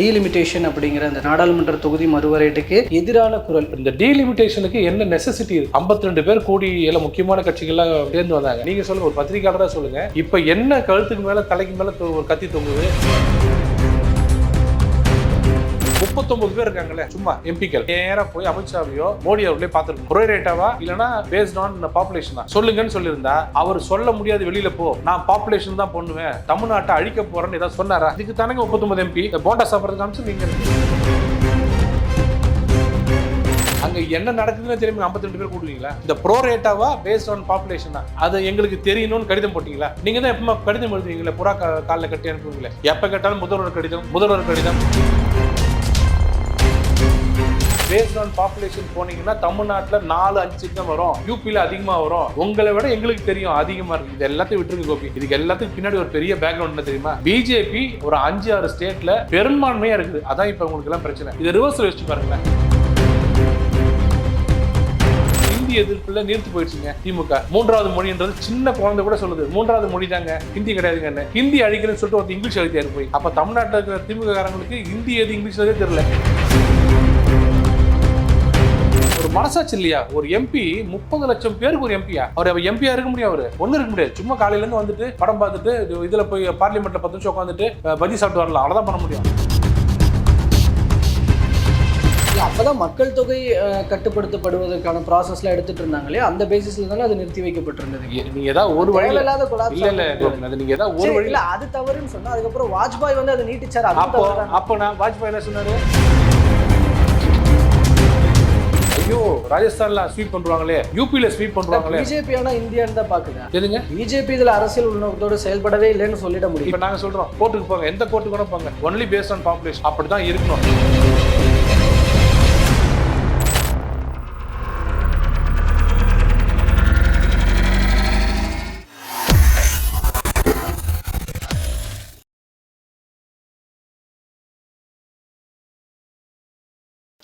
Delimitation அப்படிங்கிற அந்த நாடாளுமன்ற தொகுதி மறுவரையீட்டுக்கு எதிரான குரல். இந்த டீலிமிட்டேஷனுக்கு என்ன நெசசிட்டி இருக்கு? ஐம்பத்தி ரெண்டு பேர் கூடி எல்லாம் முக்கியமான கட்சிகள்லாம் சேர்ந்து வந்தாங்க. நீங்க சொல்லுங்க ஒரு பத்திரிகையாளராக சொல்லுங்க. இப்ப என்ன கழுத்துக்கு மேல தலைக்கு மேல ஒரு கத்தி தொங்குது? முப்பத்தொன்பது பேர் இருக்காங்கல்ல சும்மா எம்பிக்கள் நேரா போய் அமித்ஷாவையோ மோடி அவர்களே பார்த்துருக்கோம் ப்ரொரேட்டாவா இல்லனா பேஸ்ட் ஆன் பாப்புலேஷன் தான். சொல்லுங்கன்னு சொல்லியிருந்தா அவர் சொல்ல முடியாது வெளியில போ. நான் பாப்புலேஷன் தான் பண்ணுவேன். தமிழ்நாட்டை அழிக்க போறேன்னு ஏதாவது சொன்னாரா? இதுக்கு தானே முப்பத்தொன்பது எம்பி போண்டா சாப்பிட்றது காமிச்சு நீங்க அங்க என்ன நடக்குதுன்னு தெரியுமா? 52 ரெண்டு பேர் கூடுவீங்களா? இந்த ப்ரோ ரேட்டாவா பேஸ்ட் ஆன் பாப்புலேஷன் தான். அது எங்களுக்கு தெரியணும்னு கடிதம் போட்டீங்களா? நீங்க தான் எப்பமா கடிதம் எழுதுவீங்களா? புறா காலில் கட்டி அனுப்புவீங்களா? எப்ப கேட்டாலும் முதல்வர் கடிதம் முதல்வர் கடிதம். பேஸ்ட் ஆன் பாப்புலேஷன் போனீங்கன்னா தமிழ்நாட்டில் நாலு அஞ்சு தான் வரும். யூபியில் அதிகமாக வரும். உங்களை விட எங்களுக்கு தெரியும் அதிகமாக இருக்கு. இது எல்லாத்தையும் விட்டுருக்கு கோபி. இதுக்கு எல்லாத்துக்கும் பின்னாடி ஒரு பெரிய பேக்ரவுண்ட் என்ன தெரியுமா? பிஜேபி ஒரு அஞ்சு ஆறு ஸ்டேட்டில் பெரும்பான்மையாக இருக்குது. அதான் இப்போ உங்களுக்கு எல்லாம் பிரச்சனை. இது ரிவர்ஸ் வச்சு பாருங்களேன். ஹிந்தி எதிர்ப்புல நீர்த்து போயிடுச்சுங்க திமுக. மூன்றாவது மொழின்றது சின்ன குழந்தை கூட சொல்லுது. மூன்றாவது மொழி தாங்க. ஹிந்தி கிடையாதுங்க ஹிந்தி அழிக்கிறேன்னு சொல்லிட்டு ஒரு இங்கிலீஷ் அழித்தாரு போய். அப்ப தமிழ்நாட்டில் இருக்கிற திமுக காரங்களுக்கு ஹிந்தி எது இங்கிலீஷ் தெரியல. ஒரு மனசாட்சி இல்லையா? ஒரு எம்பி முப்பது லட்சம் பேருக்கு ஒரு எம்பியா அவர் எம்பியா இருக்க முடியும் அவரு. ஒன்றும் இருக்க முடியாது. சும்மா காலையில இருந்து வந்துட்டு படம் பார்த்துட்டு இது- இதுல போய் பார்லிமெண்ட்ல பத்து நிமிஷம் உட்காந்துட்டு பஜ்ஜி சாப்பிட்டு வரலாம். அவ்வளவுதான் பண்ண முடியும். அப்பதான் மக்கள் தொகை கட்டுப்படுத்தப்படுவதற்கான ப்ராசஸ்லாம் எடுத்துட்டு இருந்தாங்களே அந்த பேசிஸ்ல தானே அது நிறுத்தி வைக்கப்பட்டிருந்தது. நீங்க ஏதாவது ஒரு வழியில தேவையில்லாத இல்ல இல்ல அது நீங்க ஏதாவது ஒரு சரி, வழி இல்ல அது தவறுன்னு சொன்னா அதுக்கப்புறம் வாஜ்பாய் வந்து அதை நீட்டிச்சாரு அப்போ அப்போ நான் வாஜ்பாய் என்ன சொன்னாரு? ஐயோ ராஜஸ்தான்ல ஸ்வீப் பண்றாங்களே. யூபில ஸ்வீப் பண்றாங்களே. பிஜேபி ஆனா இந்தியான்னு தான் பாக்குது எதுங்க பிஜேபி இதுல அரசியல் உள்நோக்கத்தோட செயல்படவே இல்லைன்னு சொல்லிட முடியும். இப்ப நாங்க சொல்றோம் கோர்ட்டுக்கு போங்க. எந்த கோர்ட்டுக்கு கூட போங்க. ஒன்லி பேஸ்ட் ஆன் பாப்புலேஷன் அப்படிதான் இருக்கணும்.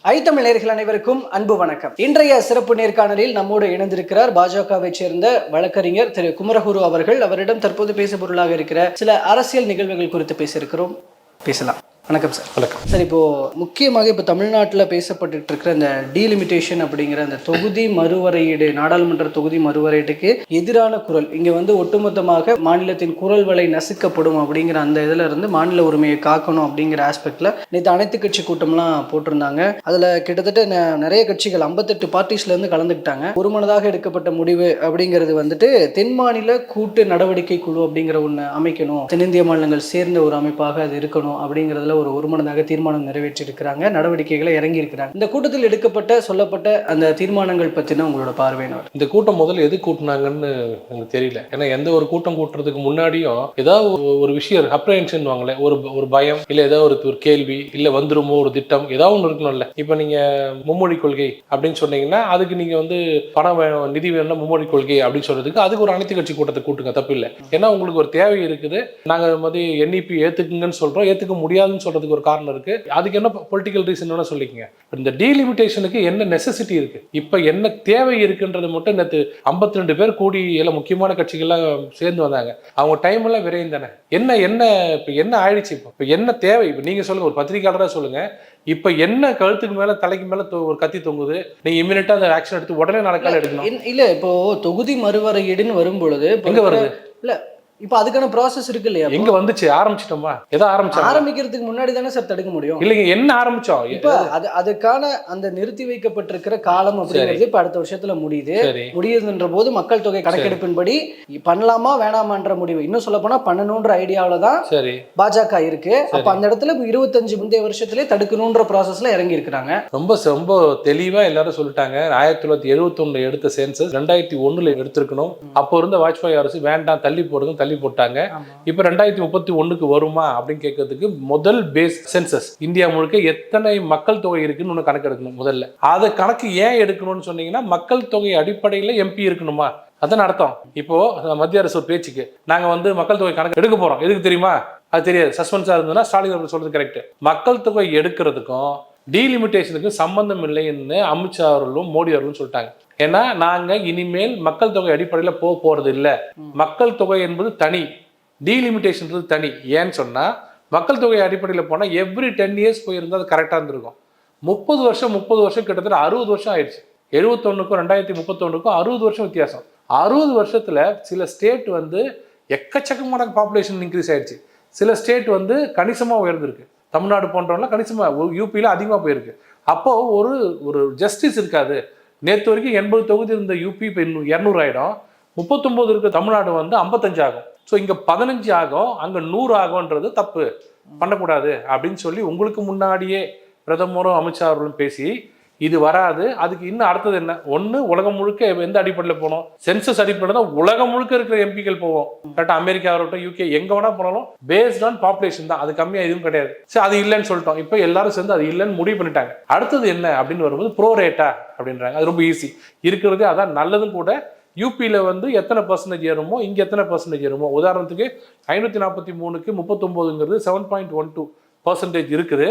ஐத்தமிழ் நேர்கள் அனைவருக்கும் அன்பு வணக்கம். இன்றைய சிறப்பு நேர்காணலில் நம்மோடு இணைந்திருக்கிறார் பாஜகவை சேர்ந்த வழக்கறிஞர் திரு குமரகுரு அவர்கள். அவரிடம் தற்போது பேச பொருளாக இருக்கிற சில அரசியல் நிகழ்வுகள் குறித்து பேசியிருக்கிறோம். பேசலாம். வணக்கம் சார் வணக்கம். சார் இப்போ முக்கியமாக இப்போ தமிழ்நாட்டில் பேசப்பட்டு இருக்கிற இந்த டீலிமிட்டேஷன் அப்படிங்கிற அந்த தொகுதி மறுவரையீடு நாடாளுமன்ற தொகுதி மறுவரையீட்டுக்கு எதிரான குரல் இங்கே வந்து ஒட்டுமொத்தமாக மாநிலத்தின் குரல் வலை நசுக்கப்படும் அப்படிங்கிற அந்த இதில் இருந்து மாநில உரிமையை காக்கணும் அப்படிங்கிற ஆஸ்பெக்டில் நேற்று அனைத்து கட்சி கூட்டம்லாம் போட்டிருந்தாங்க. அதில் கிட்டத்தட்ட நிறைய கட்சிகள் ஐம்பத்தெட்டு பார்ட்டிஸ்லேருந்து கலந்துக்கிட்டாங்க. ஒருமனதாக எடுக்கப்பட்ட முடிவு அப்படிங்கிறது வந்துட்டு தென் மாநில கூட்டு நடவடிக்கை குழு அப்படிங்கிற ஒன்று அமைக்கணும். தென்னிந்திய மாநிலங்கள் சேர்ந்த ஒரு அமைப்பாக அது இருக்கணும் அப்படிங்கிறதுல ஒரு ஒருமனதாக தீர்மானம் நிறைவேற்றியிருக்கிறாங்க நடவடிக்கைகளை இறங்கி இருக்கிறாங்க இந்த கூட்டத்தில் எடுக்கப்பட்ட சொல்லப்பட்ட அந்த தீர்மானங்கள் பற்றின உங்களோட பார்வையினர்? இந்த கூட்டம் முதல்ல எது கூட்டினாங்கன்னு எனக்கு தெரியல. ஏன்னா எந்த ஒரு கூட்டம் கூட்டுறதுக்கு முன்னாடியும் ஏதாவது ஒரு- விஷயம் அப்ரஹென்ஷன் வாங்கல ஒரு ஒரு பயம் இல்லை ஏதாவது ஒரு ஒரு கேள்வி இல்லை வந்துருமோ ஒரு திட்டம் ஏதாவது ஒன்று இருக்கணும்ல. இப்போ நீங்கள் மும்மொழி கொள்கை அப்படின்னு சொன்னீங்கன்னா அதுக்கு நீங்கள் வந்து பணம் வேணும் நிதி வேணும்னா மும்மொழி கொள்கை அப்படின்னு சொல்றதுக்கு அதுக்கு ஒரு அனைத்து கட்சி கூட்டத்தை கூட்டுங்க. தப்பு இல்லை. ஏன்னா உங்களுக்கு ஒரு தேவை இருக்குது. நாங்கள் வந்து மாதிரி என்இபி ஏற்றுக்குங்கன்னு சொல்கிறோம் ஏற்றுக்க முடியாதுன்னு சொல்றதுக்கு ஒரு காரணம் இருக்கு. அதுக்கு என்ன பொலிட்டிக்கல் ரீசன் வேணா சொல்லிக்கங்க. இந்த டீலிமிட்டேஷனுக்கு என்ன நெசசிட்டி இருக்கு? இப்ப என்ன தேவை இருக்குன்றது மட்டும் நேற்று ஐம்பத்தி ரெண்டு பேர் கூடி எல்லாம் முக்கியமான கட்சிகள்லாம் சேர்ந்து வந்தாங்க. அவங்க டைம் எல்லாம் விரையும் தானே? என்ன என்ன இப்ப என்ன ஆயிடுச்சு இப்போ? இப்ப என்ன தேவை? இப்ப நீங்க சொல்லுங்க ஒரு பத்திரிகையாளரா சொல்லுங்க. இப்ப என்ன கழுத்துக்கு மேல தலைக்கு மேல ஒரு கத்தி தொங்குது? நீங்க இமீடியட்டா அந்த ஆக்ஷன் எடுத்து உடனே நடக்கால எடுக்கணும். இல்ல- இப்போ தொகுதி மறுவரையீடுன்னு வரும் பொழுது இப்போ எங்க வருது? இல்ல இப்போ அதுக்கான ப்ராசஸ் இருக்கு இல்லையா எங்க வந்துச்சு? ஆரம்பிச்சிட்டோமா? எதோ ஆரம்பிச்சா ஆரம்பிக்கிறதுக்கு முன்னாடி தானே சார் தடுக்க முடியும். இல்லைங்க என்ன ஆரம்பிச்சோம்? இப்ப அது அதுக்கான அந்த நிறுத்தி வைக்கப்பட்டிருக்கிற காலம் அப்படிங்கிறது இப்ப அடுத்த வருஷத்துல முடியுது. முடியுதுன்ற போது மக்கள் தொகை கணக்கெடுப்பின்படி பண்ணலாமா வேணாமான்ற முடிவு. இன்னும் சொல்ல போனா பண்ணணுன்ற ஐடியாவில தான் சரி. பாஜக இருக்கு. அப்ப அந்த இடத்துல இருபத்தஞ்சு முந்தைய வருஷத்திலே தடுக்கணுன்ற ப்ராசஸ்ல இறங்கி இருக்கிறாங்க ரொம்ப ரொம்ப தெளிவா எல்லாரும் சொல்லிட்டாங்க. ஆயிரத்தி தொள்ளாயிரத்தி எழுபத்தி எடுத்த சென்சஸ் ரெண்டாயிரத்தி ஒண்ணுல எடுத்திருக்கணும். அப்போ இருந்த வாஜ்பாய் அரசு வேண்டாம் தள்ளி போடுங்க தள்ளி போட்டாங்க. இப்ப ரெண்டாயிரத்தி முப்பத்தி ஒண்ணுக்கு வருமா அப்படின்னு கேட்கறதுக்கு முதல் பேஸ் சென்சஸ் இந்தியா முழுக்க எத்தனை மக்கள் தொகை இருக்குன்னு ஒண்ணு கணக்கு எடுக்கணும் முதல்ல. அதை கணக்கு ஏன் எடுக்கணும்னு சொன்னீங்கன்னா மக்கள் தொகை அடிப்படையில எம்பி இருக்கணுமா? அதான் அர்த்தம். இப்போ மத்திய அரசு பேச்சுக்கு நாங்க வந்து மக்கள் தொகை கணக்கு எடுக்க போறோம். எதுக்கு தெரியுமா? அது தெரியாது. சஸ்பென்ஸா இருந்ததுன்னா ஸ்டாலின் அவர்கள் சொல்றது கரெக்ட் மக்கள் தொகை எடுக்கிறதுக்கும் டீலிமிட்டேஷனுக்கும் சம்பந்தம் இல்லைன்னு அமித்ஷா அவர்களும் மோடி அவர்களும் சொல்லிட்டாங்க. ஏன்னா நாங்க இனிமேல் மக்கள் தொகை அடிப்படையில் போக போறது இல்லை. மக்கள் தொகை என்பது தனி. டீலிமிட்டேஷன்றது தனி. ஏன்னு சொன்னா மக்கள் தொகை அடிப்படையில் போனால் எவ்ரி டென் இயர்ஸ் போயிருந்தா அது கரெக்டாக இருந்திருக்கும். முப்பது வருஷம் முப்பது வருஷம் கிட்டத்தட்ட அறுபது வருஷம் ஆயிடுச்சு. எழுபத்தொன்னுக்கும் ரெண்டாயிரத்தி முப்பத்தொன்னுக்கும் அறுபது வருஷம் வித்தியாசம். அறுபது வருஷத்துல சில ஸ்டேட் வந்து எக்கச்சக்கமான பாப்புலேஷன் இன்க்ரீஸ் ஆயிடுச்சு. சில ஸ்டேட் வந்து கணிசமாக உயர்ந்திருக்கு. தமிழ்நாடு போன்றவங்களாம் கணிசமாக யூபியில் அதிகமாக போயிருக்கு. அப்போ ஒரு ஒரு ஜஸ்டிஸ் இருக்காது. நேற்று வரைக்கும் எண்பது தொகுதி இருந்த யூபி இப்போ இன்னும் இரநூறு ஆயிடும். முப்பத்தொம்போது இருக்க தமிழ்நாடு வந்து ஐம்பத்தஞ்சு ஆகும். ஸோ இங்கே பதினஞ்சு ஆகும் அங்கே நூறு ஆகும்ன்றது தப்பு. பண்ணக்கூடாது அப்படின்னு சொல்லி உங்களுக்கு முன்னாடியே பிரதமரும் அமித்ஷா அவர்களும் பேசி இது வராது. அதுக்கு இன்னும் அடுத்தது என்ன? ஒன்று உலகம் முழுக்க எந்த அடிப்படையில் போனோம்? சென்சஸ் அடிப்படையில் தான் உலகம் முழுக்க இருக்கிற எம்பிக்கள் போவோம். கரெக்டாக அமெரிக்கா இருக்கட்டும் யூகே எங்கே வேணா போனாலும் பேஸ்ட் ஆன் பாப்புலேஷன் தான். அது கம்மியாக எதுவும் கிடையாது. சரி அது இல்லைன்னு சொல்லிட்டோம். இப்போ எல்லாரும் சேர்ந்து அது இல்லைன்னு முடிவு பண்ணிட்டாங்க. அடுத்தது என்ன அப்படின்னு வரும்போது ப்ரோ ரேட்டா அப்படின்றாங்க. அது ரொம்ப ஈஸி இருக்கிறதே அதான் நல்லதும் கூட யூபியில் வந்து எத்தனை பர்சன்டேஜ் ஏறுமோ இங்கே எத்தனை பர்சன்டேஜ் ஏறுமோ? உதாரணத்துக்கு ஐநூற்றி நாற்பத்தி மூணுக்கு முப்பத்தொம்போதுங்கிறது seven point one two percentage இருக்குது.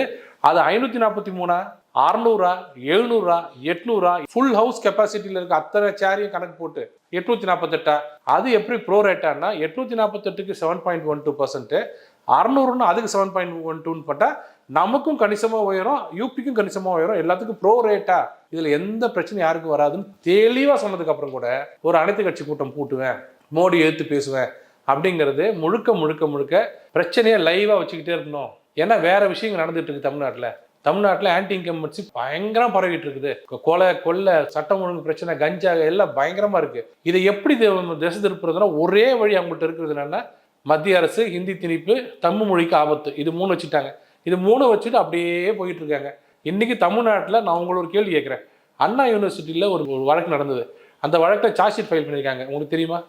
அது ஐநூற்றி நாற்பத்தி மூணா? அறநூறா எழுநூறா எட்நூறா ஃபுல் ஹவுஸ் கெப்பாசிட்டியில் இருக்க அத்தனை சேரையும் கணக்கு போட்டு எட்நூத்தி நாற்பத்தெட்டா அது எப்படி ப்ரோ ரேட்டானா எட்நூத்தி நாற்பத்தெட்டுக்கு seven point one two percent அறநூறுனா அதுக்கு செவன் பாயிண்ட் ஒன் டூன்னு போட்டால் நமக்கும் கணிசமாக உயரும் யூபிக்கும் கணிசமாக உயரும் எல்லாத்துக்கும் ப்ரோ ரேட்டா இதில் எந்த பிரச்சனையும் யாருக்கும் வராதுன்னு தெளிவாக சொன்னதுக்கு அப்புறம் கூட ஒரு அனைத்து கட்சி கூட்டம் கூட்டுவேன் மோடி எடுத்து பேசுவேன் அப்படிங்கிறது முழுக்க முழுக்க முழுக்க பிரச்சனையை லைவாக வச்சுக்கிட்டே இருக்கணும். ஏன்னா வேற விஷயங்கள் நடந்துட்டு இருக்கு தமிழ்நாட்டில். தமிழ்நாட்டில் ஆன்டி இன்கம்பன்சி பயங்கரம் பரவிட்டு இருக்குது. கொலை கொள்ளை சட்டம் ஒழுங்கு பிரச்சனை கஞ்சா எல்லாம் பயங்கரமா இருக்கு. இதை எப்படி திசை திருப்புறதுன்னா ஒரே வழி அவங்கள்ட்ட இருக்கிறது என்னன்னா மத்திய அரசு ஹிந்தி திணிப்பு தமிழ் மொழிக்கு ஆபத்து. இது மூணு வச்சுட்டாங்க. இது மூணு வச்சுட்டு அப்படியே போயிட்டு இருக்காங்க. இன்னைக்கு தமிழ்நாட்டில் நான் உங்களை ஒரு கேள்வி கேட்குறேன். அண்ணா யூனிவர்சிட்டியில் ஒரு ஒரு வழக்கு நடந்தது. அந்த வழக்கில் சார்ஜ் ஷீட் ஃபைல் பண்ணியிருக்காங்க உங்களுக்கு தெரியுமா?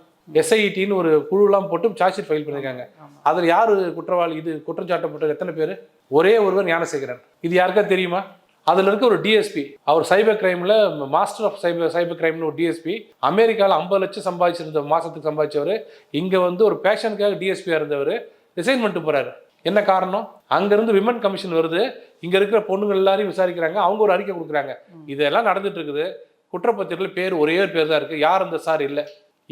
எஸ்ஐடின்னு ஒரு குழுலாம் போட்டு சார்ஜ் ஷீட் ஃபைல் பண்ணியிருக்காங்க அதில் யார் குற்றவாளி? இது குற்றம் சாட்டப்பட்டது எத்தனை பேர்? ஒரே ஒருவர் ஞானசேகரன். இது யாருக்கா தெரியுமா? அதில் இருக்க ஒரு டிஎஸ்பி அவர் சைபர் கிரைமில் மாஸ்டர் ஆஃப் சைபர் சைபர் கிரைம்னு ஒரு டிஎஸ்பி அமெரிக்காவில் ஐம்பது லட்சம் சம்பாதிச்சிருந்த மாதத்துக்கு சம்பாதிச்சவர். இங்கே வந்து ஒரு பேஷனுக்காக டிஎஸ்பியாக இருந்தவர். ரிசைன் பண்ணிட்டு போகிறாரு என்ன காரணம்? அங்கேருந்து விமன் கமிஷன் வருது. இங்கே இருக்கிற பொண்ணுங்க எல்லாரையும் விசாரிக்கிறாங்க. அவங்க ஒரு அறிக்கை கொடுக்குறாங்க. இதெல்லாம் நடந்துட்டு இருக்குது குற்றப்பத்திரிகையில் பேர் ஒரே ஒரு பேர் தான் இருக்குது யார் அந்த சார் இல்லை.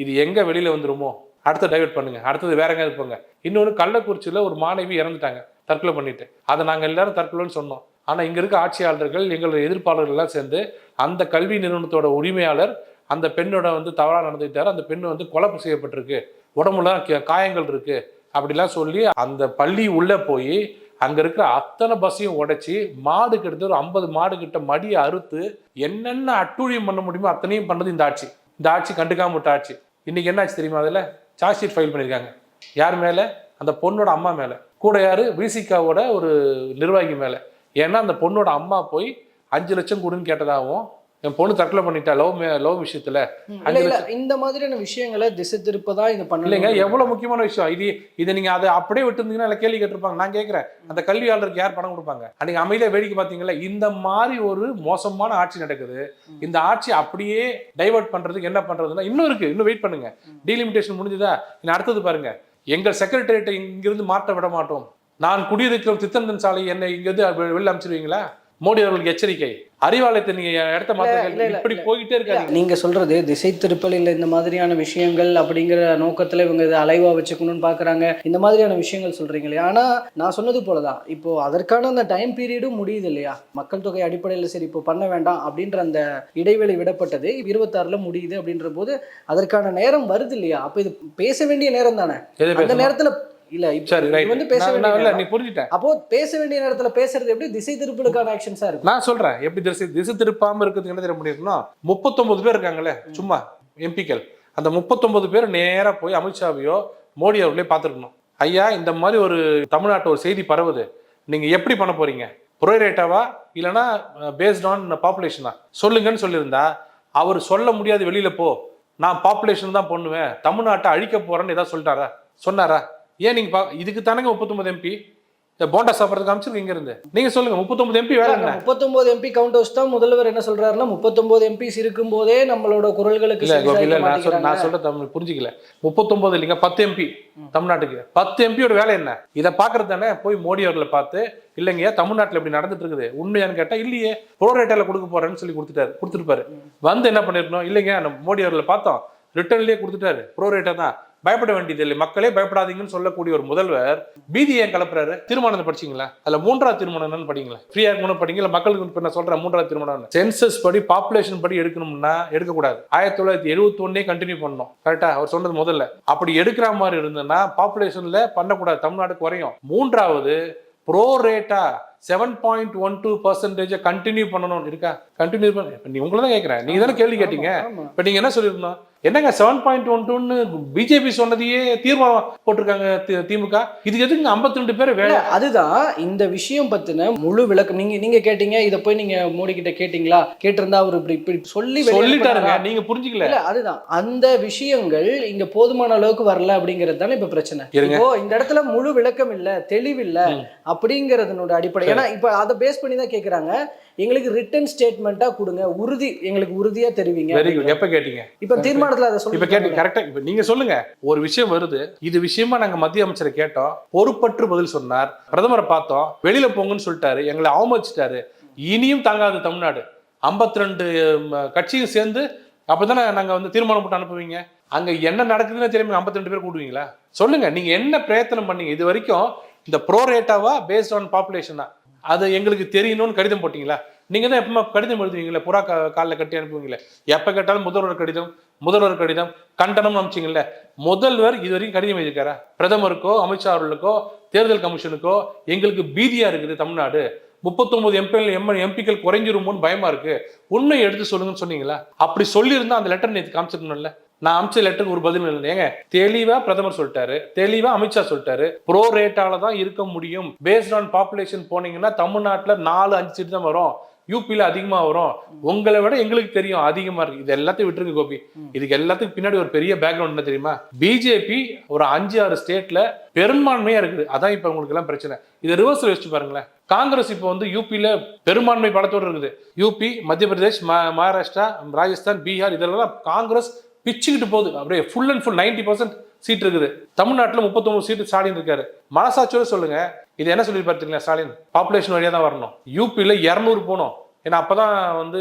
இது எங்கே வெளியில் வந்துருமோ? அடுத்து டைவர்ட் பண்ணுங்க. அடுத்தது வேற எங்கேயாவது போங்க. இன்னொன்று கள்ளக்குறிச்சியில் ஒரு மாணவி இறந்துட்டாங்க. தற்கொலை பண்ணிட்டு. அதை நாங்கள் எல்லாரும் தற்கொலைன்னு சொன்னோம். ஆனால் இங்கே இருக்க ஆட்சியாளர்கள் எங்களுடைய எதிர்ப்பாளர்கள் எல்லாம் சேர்ந்து அந்த கல்வி நிறுவனத்தோட உரிமையாளர் அந்த பெண்ணோட வந்து தவறாக நடந்துக்கிட்டார் அந்த பெண் வந்து கொலை செய்யப்பட்டிருக்கு. உடம்புல காயங்கள் இருக்கு. அப்படிலாம் சொல்லி அந்த பள்ளி உள்ளே போய் அங்கே இருக்கிற அத்தனை பஸ்ஸையும் உடைச்சி மாடு கிட்ட ஒரு ஐம்பது மாடு கிட்ட மடியை அறுத்து என்னென்ன அட்டூழியம் பண்ண முடியுமோ அத்தனையும் பண்ணது இந்த ஆட்சி. இந்த ஆட்சி கண்டுக்காம விட்ட ஆட்சி. இன்னைக்கு என்ன ஆச்சு தெரியுமா அதில்? சார்ஜ் ஷீட் ஃபைல் பண்ணியிருக்காங்க யார் மேலே? அந்த பொண்ணோட அம்மா மேலே. கூட யார்? விசிகாவோட ஒரு நிர்வாகி மேலே. ஏன்னா அந்த பொண்ணோட அம்மா போய் அஞ்சு லட்சம் கொடுன்னு கேட்டதாகவும் என் பொண்ணு தற்கொலை பண்ணிட்டா லவ் லவ் விஷயத்துல. இந்த மாதிரியான விஷயங்களை திசை திருப்பதா இது இல்லைங்க பண்ணலைங்க எவ்வளவு முக்கியமான விஷயம்? இது இதை நீங்க அதை அப்படியே விட்டுருந்தீங்கன்னா இல்லை கேள்வி கேட்டிருப்பாங்க. நான் கேட்கிறேன். அந்த கல்வியாளருக்கு யார் பணம் கொடுப்பாங்க? அன்னைக்கு அமைதியா வேடிக்கை பார்த்தீங்களா இந்த மாதிரி ஒரு மோசமான ஆட்சி நடக்குது. இந்த ஆட்சி அப்படியே டைவர்ட் பண்றதுக்கு என்ன பண்றதுன்னா இன்னும் இருக்கு. இன்னும் வெயிட் பண்ணுங்க. டீலிமிட்டேஷன் முடிஞ்சுதா? இன்னும் அடுத்தது பாருங்க. எங்கள் செக்ரட்டரியேட்டை இங்கிருந்து மாற்ற விட மாட்டோம் நான் குடியிருக்கிற சித்தந்தன் சாலை என்னை இங்கிருந்து வெ- வெளில அமைச்சிருவீங்களா? மோடி அவர்களுக்கு எச்சரிக்கை. அறிவாலயத்தை நீங்க இடத்த மாத்த. இப்படி போய்கிட்டே இருக்காது நீங்க சொல்றது திசை திருப்பல் இல்ல இந்த மாதிரியான விஷயங்கள் அப்படிங்கிற நோக்கத்துல இவங்க இதை அலைவா வச்சுக்கணும்னு பாக்குறாங்க. இந்த மாதிரியான விஷயங்கள் சொல்றீங்க இல்லையா? ஆனா நான் சொன்னது போலதான். இப்போ அதற்கான அந்த டைம் பீரியடும் முடியுது இல்லையா? மக்கள் தொகை அடிப்படையில் சரி இப்போ பண்ண வேண்டாம் அப்படின்ற அந்த இடைவெளி விடப்பட்டது. இருபத்தாறுல முடியுது அப்படின்ற போது அதற்கான நேரம் வருது இல்லையா? அப்ப இது பேச வேண்டிய நேரம் தானே? அந்த? நேரத்துல இல்ல இப்போ வந்து பேச வேண்டிய. நீ புரிஞ்சுட்டேன். அப்போ பேச வேண்டிய நேரத்துல பேசுறது எப்படி? திசை திருப்பலுக்கான ஆக்ஷன்ஸா இருக்கும். நான் சொல்றேன் எப்படி திசை திசை திருப்பாம இருக்கிறதுக்கு என்ன தெரிய முடியும்னா முப்பத்தொன்பது பேர் இருக்காங்களே சும்மா எம்பிக்கள். அந்த முப்பத்தொன்பது பேர் நேரா போய் அமித்ஷாவையோ மோடி அவர்களே பார்த்துருக்கணும். ஐயா இந்த மாதிரி ஒரு தமிழ்நாட்டு ஒரு செய்தி பரவுது. நீங்க எப்படி பண்ண போறீங்க? ப்ரோரேட்டாவா? இல்லைன்னா பேஸ்ட் ஆன் பாப்புலேஷனா சொல்லுங்கன்னு சொல்லியிருந்தா அவர் சொல்ல முடியாது வெளியில போ. நான் பாப்புலேஷன் தான் பண்ணுவேன். தமிழ்நாட்டை அழிக்க போறேன்னு ஏதாவது சொல்லிட்டாரா? சொன்னாரா? ஏன் நீங்க பா இதுக்கு தானங்க முப்பத்தொன்பது எம்பி இந்த போண்டா சாப்பிட்றதுக்கு அமைச்சிருக்கு இங்க இருந்து. நீங்க சொல்லுங்க முப்பத்தொன்பது எம்பி வேலை முப்பத்தொன்பது எம்பி கவுண்ட் ஹவுஸ் தான் முதல்வர் என்ன சொல்றாருன்னா முப்பத்தொன்பது எம்பிஸ் இருக்கும் போதே நம்மளோட குரல்களுக்கு இல்ல இல்ல நான் சொல்ல நான் தமிழ் புரிஞ்சுக்கல. முப்பத்தொன்பது இல்லைங்க பத்து எம்பி தமிழ்நாட்டுக்கு. பத்து எம்பியோட வேலை என்ன? இதை பாக்குறது தானே? போய் மோடி அவர்களை பார்த்து இல்லைங்க தமிழ்நாட்டுல இப்படி நடந்துட்டு இருக்குது உண்மையான்னு கேட்டா இல்லையே ப்ரோ ரேட்டால கொடுக்க போறேன்னு சொல்லி கொடுத்துட்டாரு கொடுத்துருப்பாரு. வந்து என்ன பண்ணிருக்கணும்? இல்லைங்க நம்ம மோடி அவர்களை பார்த்தோம் ரிட்டர்ன்லயே கொடுத்துட்டாரு ப்ரோ ரேட்டா தான். பயப்பட வேண்டியதில்லை மக்களே பயப்படாதீங்கன்னு சொல்லக்கூடிய ஒரு முதல்வர் பீதி ஏன் கலப்புறாரு? திருமணத்தை படிச்சீங்களா? அதுல மூன்றாவது திருமணம் படிங்களா ஃப்ரீயா இருக்கணும் படிங்க இல்ல மக்களுக்கு இப்ப நான் சொல்றேன் மூன்றாவது திருமணம் சென்சஸ் படி பாப்புலேஷன் படி எடுக்கணும்னா எடுக்கக்கூடாது. ஆயிரத்தி தொள்ளாயிரத்தி எழுபத்தி ஒன்னே கண்டினியூ பண்ணணும் கரெக்டா அவர் சொன்னது முதல்ல. அப்படி எடுக்கிற மாதிரி இருந்ததுன்னா பாப்புலேஷன்ல பண்ணக்கூடாது. தமிழ்நாடு குறையும். மூன்றாவது pro rata seven point one two percentage continue பண்ணணும். இருக்கா? கண்டினியூ பண்ண நீ உங்களை தான் கேட்கிறேன் நீங்க தானே கேள்வி கேட்டீங்க. இப்ப நீங்க என்ன சொல்லிருந்தோம் என்னங்க செவன் பாயிண்ட் ஒன் டூன்னு பிஜேபி சொன்னதையே தீர்மானம் போட்டிருக்காங்க திமுக. இதுக்கு எதுக்கு ஐம்பத்தி ரெண்டு பேர் வேலை? இல்ல, அதுதான் இந்த விஷயம் பத்தின முழு விளக்கம். நீங்க நீங்க கேட்டீங்க இத போய் நீங்க மோடி கிட்ட கேட்டீங்களா? கேட்டிருந்தா அவர் இப்படி இப்படி சொல்லி சொல்லிட்டாருங்க? நீங்க புரிஞ்சுக்கல. இல்ல அதுதான். அந்த விஷயங்கள் இங்க போதுமான அளவுக்கு வரல அப்படிங்கிறது தானே இப்ப பிரச்சனை. இப்போ இந்த இடத்துல முழு விளக்கம் இல்ல தெளிவில்ல ம். அப்படிங்கறதனோட அடிப்படை. ஏன்னா இப்ப அதை பேஸ் பண்ணி தான் கேக்குறாங்க. எங்களுக்கு ரிட்டன் ஸ்டேட்மெண்ட்டா கொடுங்க. உறுதி எங்களுக்கு உறுதியா தெரிவிங்க. வெரி குட் எப்ப கேட்டீங்க? இப்ப தீர்மானத்துல அதை இப்ப சொல்லி கேட்டீங்க கரெக்டா இப்ப நீங்க சொல்லுங்க. ஒரு விஷயம் வருது. இது விஷயமா நாங்க மத்திய அமைச்சரை கேட்டோம். பொறுப்பற்று பதில் சொன்னார். பிரதமரை பார்த்தோம். வெளியில போங்கன்னு சொல்லிட்டாரு. எங்களை அவமதிச்சிட்டாரு. இனியும் தாங்காது தமிழ்நாடு. 52 ரெண்டு கட்சியும் சேர்ந்து அப்பதானே நாங்க வந்து தீர்மானம் போட்டு அனுப்புவீங்க? அங்க என்ன நடக்குதுன்னு தெரியாம 52 ரெண்டு பேர் கூடுவீங்களா சொல்லுங்க. நீங்க என்ன பிரயத்தனம் பண்ணீங்க? இது வரைக்கும் இந்த ப்ரோ ரேட்டாவா பேஸ்ட் ஆன் பாப்புலேஷனா அது எங்களுக்கு தெரியணும்னு கடிதம் போட்டீங்களா? நீங்க தான் எப்பமா கடிதம் எழுதுவீங்களே புறா கா- கட்டி அனுப்புவீங்களே எப்ப கேட்டாலும் முதல்வர் கடிதம் முதல்வர் கடிதம் கண்டனம் அனுப்பிச்சிங்கல்ல. முதல்வர் இது வரைக்கும் கடிதம் எழுதியிருக்காரா? பிரதமருக்கோ அமித்ஷா அவர்களுக்கோ தேர்தல் கமிஷனுக்கோ எங்களுக்கு பீதியா இருக்குது தமிழ்நாடு. முப்பத்தொன்பது எம்பி எம் எம்பிக்கள் குறைஞ்சிருமோன்னு பயமா இருக்கு. உண்மையை எடுத்து சொல்லுங்கன்னு சொன்னீங்களா? அப்படி சொல்லியிருந்தா அந்த லெட்டர் நேற்று காமிச்சிருக்கணும்ல நான் அமிச்ச லெட்டருக்கு ஒரு பதில் இல்லை. ஏங்க தெளிவா பிரதமர் சொல்லிட்டாரு. தெளிவா அமித்ஷா சொல்லிட்டாரு. ப்ரோ ரேட்டால தான் இருக்க முடியும். பேஸ்ட் ஆன் பாப்புலேஷன் போனீங்கன்னா தமிழ்நாட்டுல நாலு அஞ்சு சீட் தான் வரும். யூபியில் அதிகமா வரும். உங்களை விட எங்களுக்கு தெரியும். அதிகமா இருக்கு. இது எல்லாத்தையும் விட்டுருங்க கோபி. இதுக்கு எல்லாத்துக்கும் பின்னாடி ஒரு பெரிய பேக்ரவுண்ட் என்ன தெரியுமா? பிஜேபி ஒரு அஞ்சு ஆறு ஸ்டேட்ல பெரும்பான்மையா இருக்குது. அதான் இப்ப உங்களுக்கு எல்லாம் பிரச்சனை. இதை ரிவர்ஸ் யோசிச்சு பாருங்களேன். காங்கிரஸ் இப்போ வந்து யூபியில பெரும்பான்மை பலத்தோடு இருக்குது. யூபி மத்திய பிரதேஷ் மகாராஷ்டிரா ராஜஸ்தான் பீகார் இதெல்லாம் காங்கிரஸ் பிச்சுக்கிட்டு போகுது. அப்படியே full and full ninety percent seat இருக்குது. தமிழ்நாட்டில் முப்பத்தொம்பது சீட்டு ஸ்டாலின் இருக்காரு. மனசாட்சியோட சொல்லுங்க. இது என்ன சொல்லி பார்த்தீங்களா ஸ்டாலின்? பாப்புலேஷன் வழியாக தான் வரணும். யூபியில் இரநூறு போகணும். ஏன்னா அப்போ தான் வந்து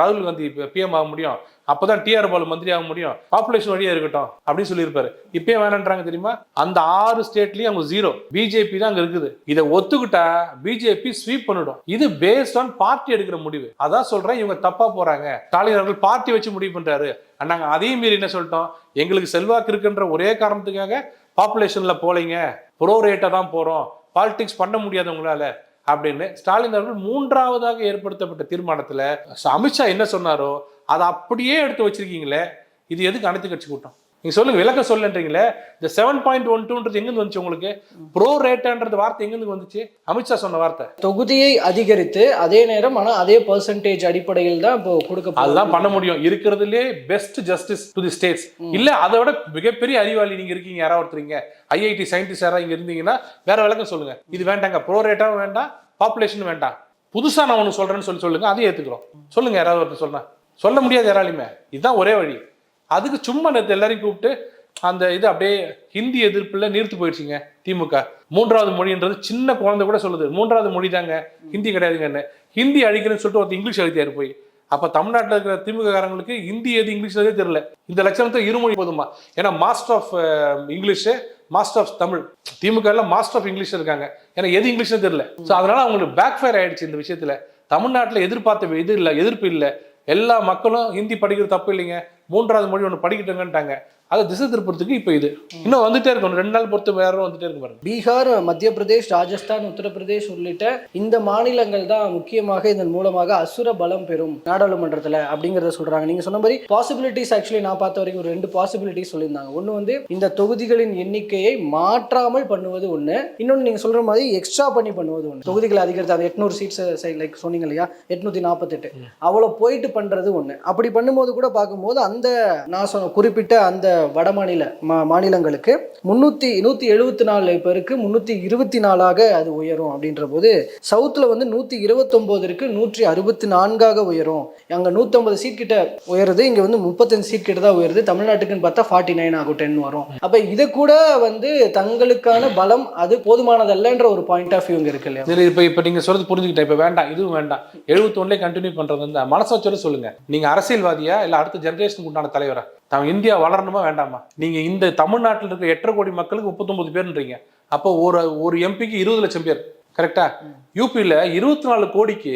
ராகுல் காந்தி பிஎம் ஆக முடியும். அப்பதான் டிஆர் பாலு மந்திரி ஆக முடியும். பாப்புலேஷன் வழியா இருக்கட்டும் அப்படின்னு சொல்லியிருப்பாரு. இப்பயே வேணான்றாங்க தெரியுமா? அந்த ஆறு ஸ்டேட்லயும் அவங்க ஜீரோ பிஜேபி தான் அங்க இருக்குது. இதை ஒத்துக்கிட்டா பிஜேபி ஸ்வீப் பண்ணிடும். இது பேஸ்ட் ஆன் பார்ட்டி எடுக்கிற முடிவு. அதான் சொல்றேன் இவங்க தப்பா போறாங்க. ஸ்டாலின் அவர்கள் பார்ட்டி வச்சு முடிவு பண்றாரு. நாங்க அதையும் மீறி என்ன சொல்லிட்டோம்? எங்களுக்கு செல்வாக்கு இருக்குன்ற ஒரே காரணத்துக்காக பாப்புலேஷன்ல போலீங்க. ப்ரோ ரேட்டா தான் போறோம். பாலிடிக்ஸ் பண்ண முடியாது உங்களால அப்படின்னு. ஸ்டாலின் அவர்கள் மூன்றாவதாக ஏற்படுத்தப்பட்ட தீர்மானத்துல அமித்ஷா என்ன சொன்னாரோ அதை அப்படியே எடுத்து வச்சிருக்கீங்களே இது எதுக்கு அனைத்து கட்சி கூட்டம்? நீங்க சொல்லுங்க விளக்கம் சொல்லுன்றீங்களே இந்த செவன் பாயிண்ட் ஒன் டூன்றது எங்கிருந்து வந்துச்சு உங்களுக்கு? ப்ரோ ரேட்டான்றது வார்த்தை எங்கிருந்து வந்துச்சு? அமித்ஷா சொன்ன வார்த்தை. தொகுதியை அதிகரித்து அதே நேரம் ஆனா அதே பர்சன்டேஜ் அடிப்படையில் தான் இப்போ கொடுக்க அதுதான் பண்ண முடியும். இருக்கிறதுலே best justice to the states இல்ல அதை விட மிகப்பெரிய அறிவாளி நீங்க இருக்கீங்க யாராவது ஒருத்தருங்க ஐஐடி சயின்டிஸ்ட் யாராவது இங்க இருந்தீங்கன்னா வேற விளக்கம் சொல்லுங்க. இது வேண்டாங்க ப்ரோ ரேட்டாவும் வேண்டாம் பாப்புலேஷன் வேண்டாம். புதுசா நான் ஒன்று சொல்றேன்னு சொல்லி சொல்லுங்க அதையும் ஏத்துக்கிறோம். சொல்லுங்க யாராவது ஒருத்தர் சொன்னா. சொல்ல முடியாது யாராலையுமே. இதுதான் ஒரே வழி. அதுக்கு சும்மா நேற்று எல்லாரையும் கூப்பிட்டு அந்த இது அப்படியே ஹிந்தி எதிர்ப்புல நீர்த்து போயிடுச்சுங்க திமுக. மூன்றாவது மொழின்றது சின்ன குழந்தை கூட சொல்லுது மூன்றாவது மொழி தாங்க ஹிந்தி கிடையாதுங்கன்னு. ஹிந்தி அழிக்கிறேன்னு சொல்லிட்டு ஒருத்தர் இங்கிலீஷ் அழித்தாரு போய். அப்ப தமிழ்நாட்டில் இருக்கிற திமுக காரங்களுக்கு ஹிந்தி எது இங்கிலீஷ்லதே தெரியல. இந்த லட்சணத்தை இருமொழி போதுமா? ஏன்னா master of English master of Tamil. DMK எல்லாம் மாஸ்டர் ஆஃப் இங்கிலீஷ் இருக்காங்க. ஏன்னா எது இங்கிலீஷ்னு தெரியல. ஸோ அதனால அவங்களுக்கு பேக் ஃபயர் ஆயிடுச்சு இந்த விஷயத்துல. தமிழ்நாட்டில் எதிர்பார்த்த இது இல்லை எதிர்ப்பு இல்லை. எல்லா மக்களும் ஹிந்தி படிக்கிறது தப்பு இல்லைங்க. மூன்றாவது மொழி ஒன்று படிக்கிட்டுங்கன்ட்டாங்க. அதை திசை திருப்புறதுக்கு இப்போ இது. இன்னும் வந்துட்டே இருக்கும். ரெண்டு நாள் பொறுத்து வேற வந்துட்டே இருக்கும் பாருங்க. பீகார் மத்திய பிரதேஷ் ராஜஸ்தான் உத்தரப்பிரதேஷ் உள்ளிட்ட இந்த மாநிலங்கள் தான் முக்கியமாக இதன் மூலமாக அசுர பலம் பெறும் நாடாளுமன்றத்துல அப்படிங்கறத சொல்றாங்க. நீங்க சொன்ன மாதிரி பாசிபிலிட்டிஸ் ஆக்சுவலி நான் பார்த்த வரைக்கும் ஒரு ரெண்டு பாசிபிலிட்டிஸ் சொல்லியிருந்தாங்க. ஒன்று வந்து இந்த தொகுதிகளின் எண்ணிக்கையை மாற்றாமல் பண்ணுவது ஒன்று இன்னொன்று நீங்க சொல்ற மாதிரி எக்ஸ்ட்ரா பண்ணி பண்ணுவது ஒன்று தொகுதிகளை அதிகரித்து அந்த எட்நூறு சீட்ஸ் லைக் சொன்னீங்க இல்லையா? எட்நூத்தி நாற்பத்தெட்டு அவ்வளோ போயிட்டு பண்றது ஒன்று அப்படி பண்ணும்போது கூட பார்க்கும்போது அந்த நான் சொன்ன குறிப்பிட்ட அந்த வட மாநில மா மாநிலங்களுக்கு முந்நூற்றி நூற்றி எழுபத்தி நாலு பேருக்கு முந்நூற்றி இருபத்தி நாலாக அது உயரும் அப்படின்ற போது சவுத்தில் வந்து நூற்றி இருபத்தொம்போது நூற்றி அறுபத்தி நான்காக உயரும். அங்கே நூற்றம்பது சீட் கிட்ட உயருது இங்கே வந்து முப்பத்தஞ்சு சீட் கிட்ட தான் உயருது. தமிழ்நாட்டுக்குன்னு பார்த்தா ஃபார்ட்டி நைன் ஆகும் டென் வரும். அப்போ இதை கூட வந்து தங்களுக்கான பலம் அது போதுமானதல்லன்ற ஒரு பாயிண்ட் ஆஃப் வியூ இங்கே இருக்கு இல்லையா? சரி இப்போ இப்போ நீங்கள் சொல்றது புரிஞ்சுக்கிட்டேன். இப்போ வேண்டாம் இதுவும் வேண்டாம். எழுபத்தொன்னுலேயே கண்டினியூ பண்ணுறது வந்து மனசாட்சியோட சொல்லுங்கள் நீங்கள் அரசியல்வாதியா இல்லை அடுத்த ஜென்ரேஷனுக்கு உண்டான தலைவரா? நம்ம இந்தியா வளரணுமா வேண்டாமா? நீங்க இந்த தமிழ்நாட்டில் இருக்கிற எட்டரை கோடி மக்களுக்கு முப்பத்தொன்பது பேர்ன்றீங்க. அப்போ ஒரு ஒரு எம்பிக்கு இருபது லட்சம் பேர் கரெக்டா யூபியில் இருபத்தி நாலு கோடிக்கு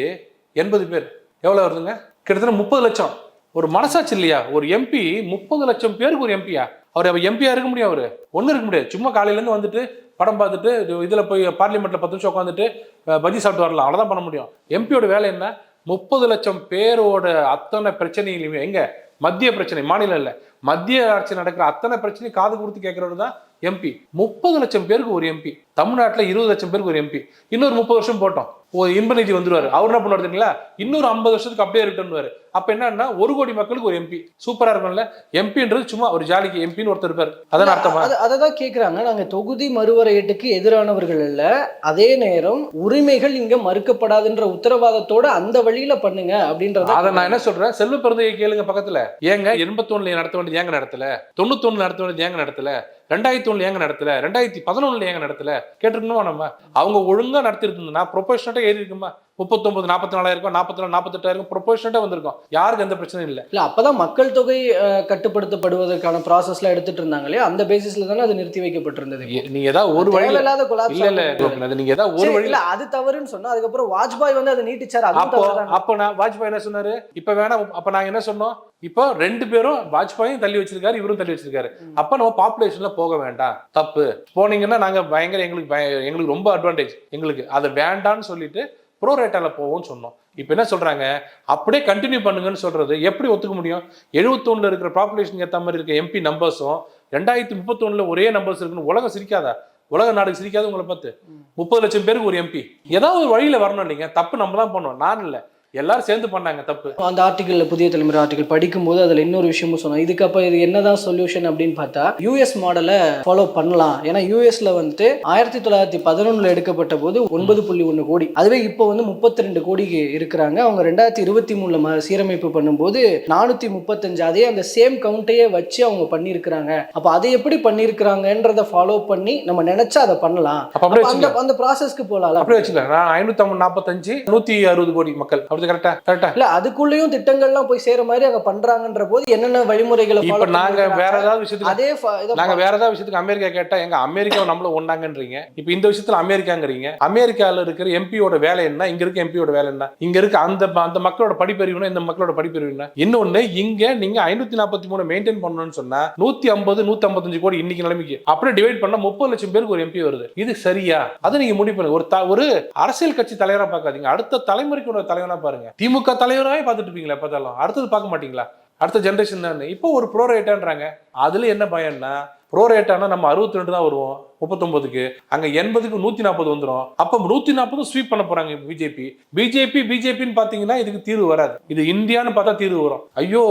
எண்பது பேர். எவ்வளோ வருதுங்க? கிட்டத்தட்ட முப்பது லட்சம். ஒரு மனசாட்சி இல்லையா? ஒரு எம்பி முப்பது லட்சம் பேருக்கு ஒரு எம்பியா அவர் எம்பியா இருக்க முடியும் அவரு? ஒன்றும் இருக்க முடியாது. சும்மா காலையிலேருந்து வந்துட்டு படம் பார்த்துட்டு இதில் போய் பார்லிமெண்ட்டில் பத்து நிமிஷம் உட்காந்துட்டு பஜ்ஜி சாப்பிட்டு வரலாம். அவ்வளோதான் பண்ண முடியும். எம்பியோட வேலை என்ன? முப்பது லட்சம் பேரோட அத்தனை பிரச்சனையிலுமே எங்க? மத்திய பிரச்சனை மாநிலம் இல்லை. மத்திய ஆட்சி நடக்கிற அத்தனை பிரச்சனையும் காது கொடுத்து கேட்கறவர் தான் எம்பி முப்பது லட்சம் பேருக்கு ஒரு எம்பி தமிழ்நாட்டில் இருபது லட்சம் பேருக்கு ஒரு எம்பி இன்னொரு முப்பது வருஷம் போட்டோம். ஒரு இன்ப நிதி வந்துருவாரு. அவர் என்ன பண்ணுவாரு தெரியுங்களா? இன்னொரு ஐம்பது வருஷத்துக்கு அப்படியே ரிட்டர்ன் அப்ப என்னன்னா ஒரு கோடி மக்களுக்கு ஒரு எம்பி சூப்பரா இருக்கும்ல? எம்பின்றது சும்மா ஒரு ஜாலிக்கு எம்பின்னு ஒருத்தர் இருப்பார் அதான் அர்த்தமா? அது அதை தான் கேட்குறாங்க நாங்கள் தொகுதி மறுவரையீட்டுக்கு எதிரானவர்கள் இல்ல. அதே நேரம் உரிமைகள் இங்க மறுக்கப்படாதுன்ற உத்தரவாதத்தோட அந்த வழியில பண்ணுங்க அப்படின்றத அதை நான் என்ன சொல்றேன்? செல்வ பிறந்தையை கேளுங்க பக்கத்துல. ஏங்க எண்பத்தொன்னுல நடத்த வேண்டியது ஏங்க நடத்தல? தொண்ணூத்தொன்னு நடத்த வேண்டியது ஏங்க நடத்தல? ரெண்டாயிரத்தி ஒண்ணுல ஏங்க நடத்தல? ரெண்டாயிரத்தி பதினொன்னுல ஏங்க நடத்தல? கேட்டிருக்கணுமா நம்ம? அவங்க ஒழுங்கா நடத்திருந்ததுன்னா ப்ரொஃபஷனட்டாக ஏறி இருக்குமா? முப்பத்தொன்பது நாற்பத்தி நாலாயிரம் நாற்பத்தி நாலு நாற்பத்தெட்டாயிரம் ப்ரொபோஷனட்டா வந்திருக்கும். யாருக்கு எந்த பிரச்சனையும் இல்லை. இல்ல அப்பதான் மக்கள் தொகை கட்டுப்படுத்தப்படுவதற்கான ப்ராசஸ்லாம் எடுத்துட்டு இருந்தாங்க இல்லையா? அந்த பேசிஸ்ல தானே அது நிறுத்தி வைக்கப்பட்டிருந்தது நீங்க ஏதாவது ஒரு வழியில தேவையில்லாத collapse இல்ல இல்ல ஆகுது. கோபிநாத், நீங்க ஏதாவது ஒரு வழியில இல்ல அது தவறுன்னு சொன்னா அதுக்கப்புறம் வாஜ்பாய் வந்து அதை நீட்டிச்சாரு அப்போ? அப்போ நான் வாஜ்பாய் என்ன சொன்னாரு? இப்ப வேணாம் அப்ப நாங்க என்ன சொன்னோம்? இப்போ ரெண்டு பேரும் வாஜ்பாயும் தள்ளி வச்சிருக்காரு இவரும் தள்ளி வச்சிருக்காரு. அப்ப நம்ம பாப்புலேஷன்ல போக வேண்டாம். தப்பு. போனீங்கன்னா நாங்க பயங்கர எங்களுக்கு எங்களுக்கு ரொம்ப அட்வான்டேஜ் எங்களுக்கு. அது வேண்டாம்னு சொல்லிட்டு ப்ரோ ரேட்டால போவோம்னு சொன்னோம். இப்போ என்ன சொல்றாங்க? அப்படியே கண்டினியூ பண்ணுங்கன்னு சொல்றது எப்படி ஒத்துக்க முடியும்? 71 இருக்கிற பாப்புலேஷன் ஏத்த மாதிரி இருக்க எம்பி நம்பர்ஸும் ரெண்டாயிரத்தி முப்பத்தொன்னுல ஒரே நம்பர்ஸ் இருக்குன்னு உலகம் சிரிக்காதா? உலக நாடு சிரிக்காது உங்களை பார்த்து. முப்பது லட்சம் பேருக்கு ஒரு எம்பி ஏதாவது ஒரு வழியில வரணும் இல்லைங்க. தப்பு நம்ம தான் பண்ணோம். நான் இல்ல. எல்லாரும் சேர்ந்து பண்ணாங்க தப்பு. அந்த ஆர்டிகல்ல புதிய தலைமுறை ஆர்டிகல் படிக்கும்போது அதுல இன்னொரு விஷயமும் சொன்னோம். இதுக்கு அப்ப இது என்னதான் சொல்யூஷன் அப்படின்னு பார்த்தா யூஎஸ் மாடலை ஃபாலோ பண்ணலாம். ஏன்னா யூஎஸ்ல வந்துட்டு ஆயிரத்தி தொள்ளாயிரத்தி பதினொன்னுல எடுக்கப்பட்ட போது ஒன்பது புள்ளி ஒன்று கோடி. அதுவே இப்போ வந்து முப்பத்தி ரெண்டு கோடிக்கு இருக்கிறாங்க. அவங்க ரெண்டாயிரத்தி இருபத்தி மூணுல சீரமைப்பு பண்ணும்போது நானூத்தி முப்பத்தஞ்சு அதே அந்த சேம் கவுண்ட்டையே வச்சு அவங்க பண்ணியிருக்கிறாங்க. அப்ப அதை எப்படி பண்ணியிருக்கிறாங்கன்றத ஃபாலோ பண்ணி நம்ம நினைச்சா அதை பண்ணலாம். அந்த ப்ராசஸ்க்கு போகலாம் அப்படியே வச்சுக்கலாம் ஐநூத்தி நாற்பத்தஞ்சு நூத்தி அறுபது கோடி மக்கள். அப்படி கரெக்டா கரெக்டா இல்ல அதுக்குள்ளேயும் திட்டங்கள்லாம் போய் சேர மாதிரி அங்க பண்றாங்கன்ற போது என்னென்ன வழிமுறைகளை இப்ப நாங்க? வேற ஏதாவது விஷயத்துக்கு அதே நாங்க வேற ஏதாவது விஷயத்துக்கு அமெரிக்கா கேட்டா எங்க அமெரிக்காவை நம்மள ஒண்ணாங்கன்றீங்க. இப்ப இந்த விஷயத்துல அமெரிக்காங்கிறீங்க. அமெரிக்கால இருக்கிற எம்பியோட வேலை என்ன? இங்க இருக்க எம்பியோட வேலை என்ன? இங்க இருக்க அந்த அந்த மக்களோட படிப்பறிவு இந்த மக்களோட படிப்பறிவு என்ன? இன்னொன்னு இங்க நீங்க ஐநூத்தி நாற்பத்தி மூணு மெயின்டைன் பண்ணணும்னு சொன்னா நூத்தி ஐம்பது நூத்தி ஐம்பத்தஞ்சு கோடி இன்னைக்கு நிலைமைக்கு. அப்படியே டிவைட் பண்ணா முப்பது லட்சம் பேருக்கு ஒரு எம்பி வருது. இது சரியா? அதை நீங்க முடிவு பண்ணுங்க ஒரு ஒரு அரசியல் கட்சி தலைவரா பார்க்காதீங்க. அடுத்த தலைமுறைக்கு ஒரு தலைவரா பாருங்க. திமுக தலைவராகவே பார்த்துட்டு இருப்பீங்களா பார்த்தாலும். அடுத்தது பார்க்க மாட்டீங்களா? அடுத்த ஜென்ரேஷன் தான். இப்போ ஒரு ப்ரோ ரேட்டான்றாங்க அதுல என்ன பயம்னா ப்ரோ ரேட்டானா நம்ம அறுபத்தி ரெண்டு தான் வருவோம். முப்பத்தொன்பதுக்கு அங்க எண்பதுக்கு நூத்தி நாற்பது வந்துடும் அப்ப நூத்தி நாற்பது ஸ்வீப் பண்ண போறாங்க பிஜேபி பிஜேபி பிஜேபின்னு பாத்தீங்கன்னா இதுக்கு தீர்வு வராது. இது இந்தியான்னு பார்த்தா தீர்வு வரும். ஐயோ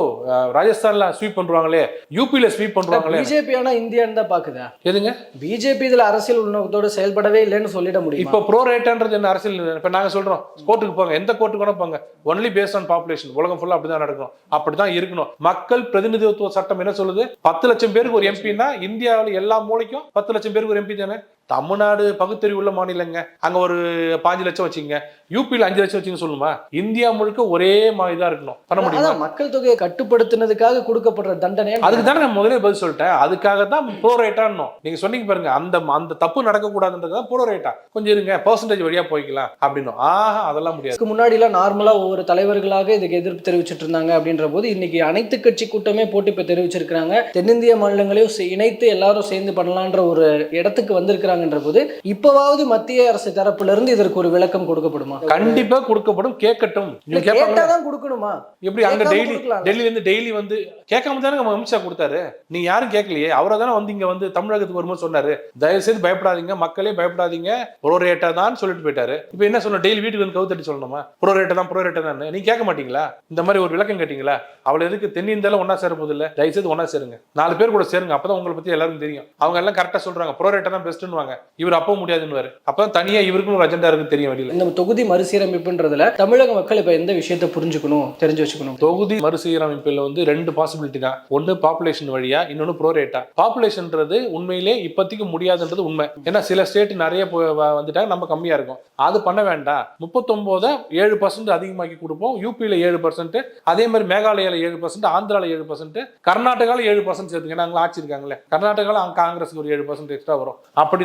ராஜஸ்தான்ல ஸ்வீப் பண்றாங்களே. யூபில ஸ்வீப் பண்றாங்களே. பிஜேபி ஆனா இந்தியான்னு தான் பாக்குதா. எதுங்க? பிஜேபி இதுல அரசியல் உள்நோக்கத்தோட செயல்படவே இல்லைன்னு சொல்லிட முடியும்? இப்போ ப்ரோ ரேட்டான்றது என்ன அரசியல்? இப்ப நாங்க சொல்றோம் கோர்ட்டுக்கு போங்க. எந்த கோர்ட்டுக்கு வேணா போங்க. ஒன்லி பேஸ்ட் ஆன் பாப்புலேஷன் உலகம் ஃபுல்லா அப்படிதான் நடக்கணும். அப்படிதான் இருக்கணும். மக்கள் பிரதிநிதித்துவ சட்டம் என்ன சொல்லுது? பத்து லட்சம் பேருக்கு ஒரு எம்பின்னா இந்தியாவில் எல்லா மூலைக்கும் பத்து லட்சம் பேருக்கு ஒரு எம்பி தானே தமிழ்நாடு பகுத்தறிவு உள்ள மாநிலங்க. அங்க ஒரு பாஞ்சு லட்சம் வச்சுங்க. யூபியில் அஞ்சு லட்சம் வச்சுங்க சொல்லுமா? இந்தியா முழுக்க ஒரே மாதிரி தான் இருக்கணும். பண்ண முடியுமா? மக்கள் தொகையை கட்டுப்படுத்தினதுக்காக கொடுக்கப்படுற தண்டனை அதுக்கு தானே நான் முதலே பதில் சொல்லிட்டேன். அதுக்காக தான் ப்ரோ ரேட்டான்னு நீங்க சொன்னீங்க பாருங்க அந்த அந்த தப்பு நடக்கக்கூடாதுன்றது தான் ப்ரோ ரேட்டா கொஞ்சம் இருங்க பர்சன்டேஜ் வழியா போய்க்கலாம் அப்படின்னு ஆஹா அதெல்லாம் முடியாது. முன்னாடி எல்லாம் நார்மலா ஒவ்வொரு தலைவர்களாக இதுக்கு எதிர்ப்பு தெரிவிச்சிட்டு இருந்தாங்க அப்படின்ற போது இன்னைக்கு அனைத்து கட்சி கூட்டமே போட்டு இப்ப தெரிவிச்சிருக்காங்க தென்னிந்திய மாநிலங்களையும் இணைத்து எல்லாரும் சேர்ந்து பண்ணலான்ற ஒரு இடத்துக்கு வந்திருக்கிறாங்கன்ற போது இப்பவாவது மத்திய அரசு தரப்புல இருந்து இதற்கு ஒரு விளக்கம் கொடுக்கப்படுமா? கண்டிப்பா கொடுக்கப்படும். கேட்கட்டும். கேட்டாதான் கொடுக்கணுமா? எப்படி அங்க டெய்லி. டெல்லில இருந்து டெய்லி வந்து கேட்காம தானே நம்ம அமித்ஷா கொடுத்தாரு? நீங்க யாரும் கேட்கலையே. அவரை தானே வந்து இங்க வந்து தமிழகத்துக்கு வரும்போது சொன்னாரு. தயவு செய்து பயப்படாதீங்க. மக்களே பயப்படாதீங்க. ப்ரோ ரேட்டா தான் சொல்லிட்டு போயிட்டாரு. இப்போ என்ன சொன்ன? டெய்லி வீட்டுக்கு வந்து கவுத்தட்டி சொல்லணுமா? ப்ரோ ரேட்டா தான் ப்ரோ ரேட்டா தான் நீங்க கேட்க மாட்டீங்களா? இந்த மாதிரி ஒரு விளக்கம் கேட்டீங்களா? அவளை எதுக்கு? தென்னிந்தியால ஒன்னா சேர போதில்ல தயவு செய்து ஒன்னா சேருங்க. நாலு பேர் கூட சேருங்க. அப்பதான் உங்களை பத்தி எல்லாருக்கும் தெரியும். அவங்க எல்லாம் கரெக்டா சொல்றாங்க. ப்ரோ ரேட்டா தான் பெஸ்ட்னுவாங்க முடியாதுன்னுவாங்க இவர் அப்போ முடியாதுன்னு அப்பதான் தனியா இவருக்கும் ஒரு அஜெண்டா இருக்கு தெரியும் வெளியில இந்த தொகுதி மறுசீரமைப்புன்றதுல தமிழக மக்கள் இப்ப எந்த விஷயத்தை புரிஞ்சுக்கணும் தெரிஞ்சு வச்சுக்கணும்? தொகுதி மறுசீரமைப்பில் வந்து ரெண்டு பாசிபிலிட்டி தான். ஒன்று பாப்புலேஷன் வழியா இன்னொன்று ப்ரோரேட்டா பாப்புலேஷன்ன்றது உண்மையிலே இப்போதைக்கு முடியாதுன்றது உண்மை. ஏன்னா சில ஸ்டேட் நிறைய வந்துட்டாங்க நம்ம கம்மியா இருக்கும். அது பண்ண வேண்டாம். முப்பத்தொம்போதை ஏழு பர்சன்ட் அதிகமாக்கி கொடுப்போம். யூபியில் ஏழு பர்சன்ட் அதே மாதிரி மேகாலயால ஏழு பர்சன்ட் ஆந்திரால ஏழு பர்சன்ட் கர்நாடகாவில் ஏழு பர்சன்ட் சேர்த்துங்க. ஆட்சி இருக்காங்களே கர்நாடகாவில் காங்கிரஸுக்கு ஒரு ஏழு பர்சன்ட் எக்ஸ்ட்ரா வரும்.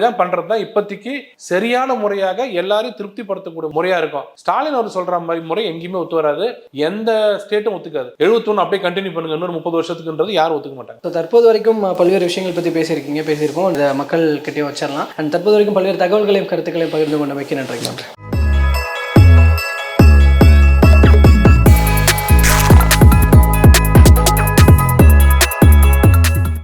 அப்படிதான் பண்றது தான் இப்போதைக்கு சரியான முறையாக எல்லாரையும் திருப்திப்படுத்தக்கூடிய முறையா இருக்கும். ஸ்டாலின் அவர் சொல்ற மாதிரி முறை எங்கேயுமே ஒத்து வராது. எந்த ஸ்டேட்டும் ஒத்துக்காது. எழுபத்தொன்னு அப்படியே கண்டினியூ பண்ணுங்க. இன்னொரு முப்பது வருஷத்துக்குன்றது யாரும் ஒத்துக்க மாட்டாங்க. தற்போது வரைக்கும் பல்வேறு விஷயங்கள் பற்றி பேசியிருக்கீங்க பேசியிருக்கோம் இந்த மக்கள் கிட்டே வச்சிடலாம். அண்ட் தற்போது வரைக்கும் பல்வேறு தகவல்களையும் கருத்துக்களையும் பகிர்ந்து கொண்டமைக்கு நன்றி.